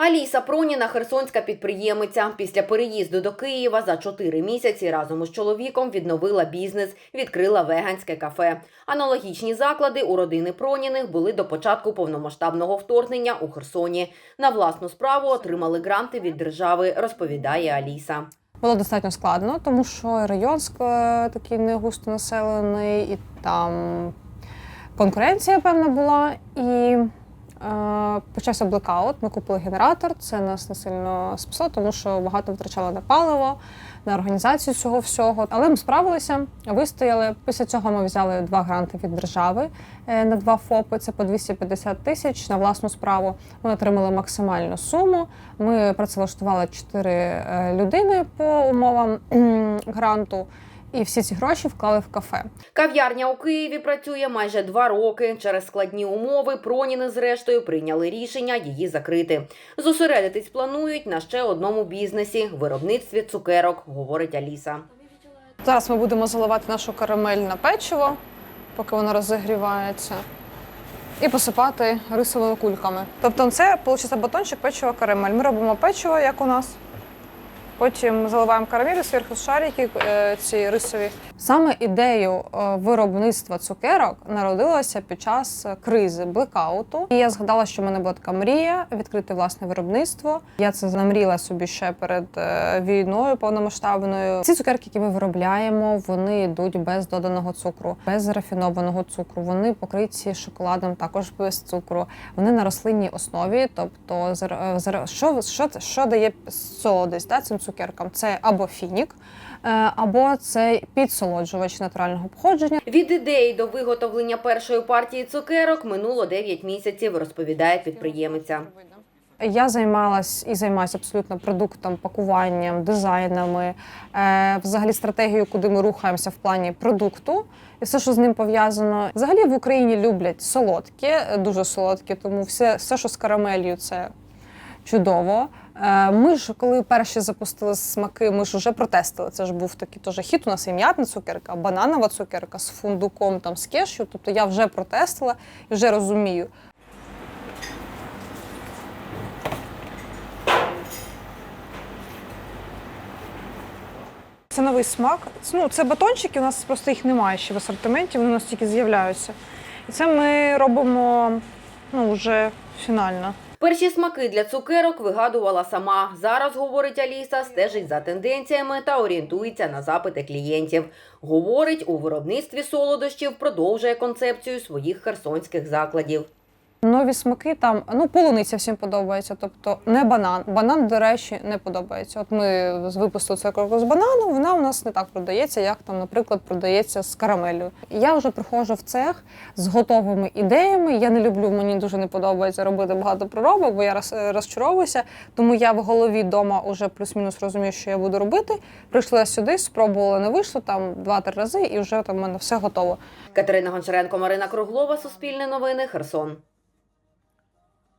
Аліса Проніна, херсонська підприємиця. Після переїзду до Києва за чотири місяці разом із чоловіком відновила бізнес, відкрила веганське кафе. Аналогічні заклади у родини Проніних були до початку повномасштабного вторгнення у Херсоні. На власну справу отримали гранти від держави, розповідає Аліса. Було достатньо складно, тому що район такий не густонаселений, і там конкуренція певна була. І почався блекаут. Ми купили генератор. Це нас не сильно спасло, тому що багато витрачали на паливо, на організацію цього всього. Але ми справилися, вистояли. Після цього ми взяли два гранти від держави е, на два ФОПи. Це по 250 тисяч на власну справу. Ми отримали максимальну суму. Ми працевлаштували чотири е, людини по умовам гранту, і всі ці гроші вклали в кафе. Кав'ярня у Києві працює майже два роки. Через складні умови Проніни зрештою прийняли рішення її закрити. Зосередитись планують на ще одному бізнесі виробництві цукерок, говорить Аліса. Зараз ми будемо заливати нашу карамель на печиво, поки воно розігрівається, і посипати рисовими кульками. Тобто, це виходить батончик печиво карамель. Ми робимо печиво, як у нас. Потім заливаємо карамель, зверху шарики е, ці рисові. Саме ідею е, виробництва цукерок народилася під час кризи блекауту. І я згадала, що в мене була така мрія відкрити власне виробництво. Я це намріла собі ще перед е, війною повномасштабною. Ці цукерки, які ми виробляємо, вони йдуть без доданого цукру, без рафінованого цукру. Вони покриті шоколадом, також без цукру. Вони на рослинній основі. Тобто, що, що, що дає солодість да, цим цукеркам? Це або фінік, е, або це підсолоджувач натурального походження. Від ідеї до виготовлення першої партії цукерок минуло 9 місяців, розповідає підприємиця. Я займалась і займаюся абсолютно продуктом, пакуванням, дизайнами, е, взагалі стратегією, куди ми рухаємося в плані продукту. І все, що з ним пов'язано. Взагалі в Україні люблять солодке, дуже солодке, тому все, все що з карамелью, це чудово. Е, Ми ж, коли перші запустили смаки, ми ж вже протестили. Це ж був такий теж хіт. У нас і м'ятна цукерка, бананова цукерка з фундуком, там з кешю. Тобто я вже протестила і вже розумію. Це новий смак. Ну, це батончики, у нас просто їх немає ще в асортименті, вони у нас тільки з'являються. І це ми робимо ну, вже фінально. Перші смаки для цукерок вигадувала сама. Зараз, говорить Аліса, стежить за тенденціями та орієнтується на запити клієнтів. Говорить, у виробництві солодощів продовжує концепцію своїх херсонських закладів. Нові смаки там, ну, полуниця всім подобається, тобто не банан. Банан, до речі, не подобається. От ми з випустили цукерку з банану, вона у нас не так продається, як там, наприклад, продається з карамеллю. Я вже приходжу в цех з готовими ідеями. Я не люблю, мені дуже не подобається робити багато проробок, бо я роз, розчаровуюся. Тому я в голові вдома вже плюс-мінус розумію, що я буду робити. Прийшла сюди, спробувала, не вийшло там два-три рази, і вже там в мене все готово. Катерина Гончаренко, Марина Круглова, Суспільне новини, Херсон.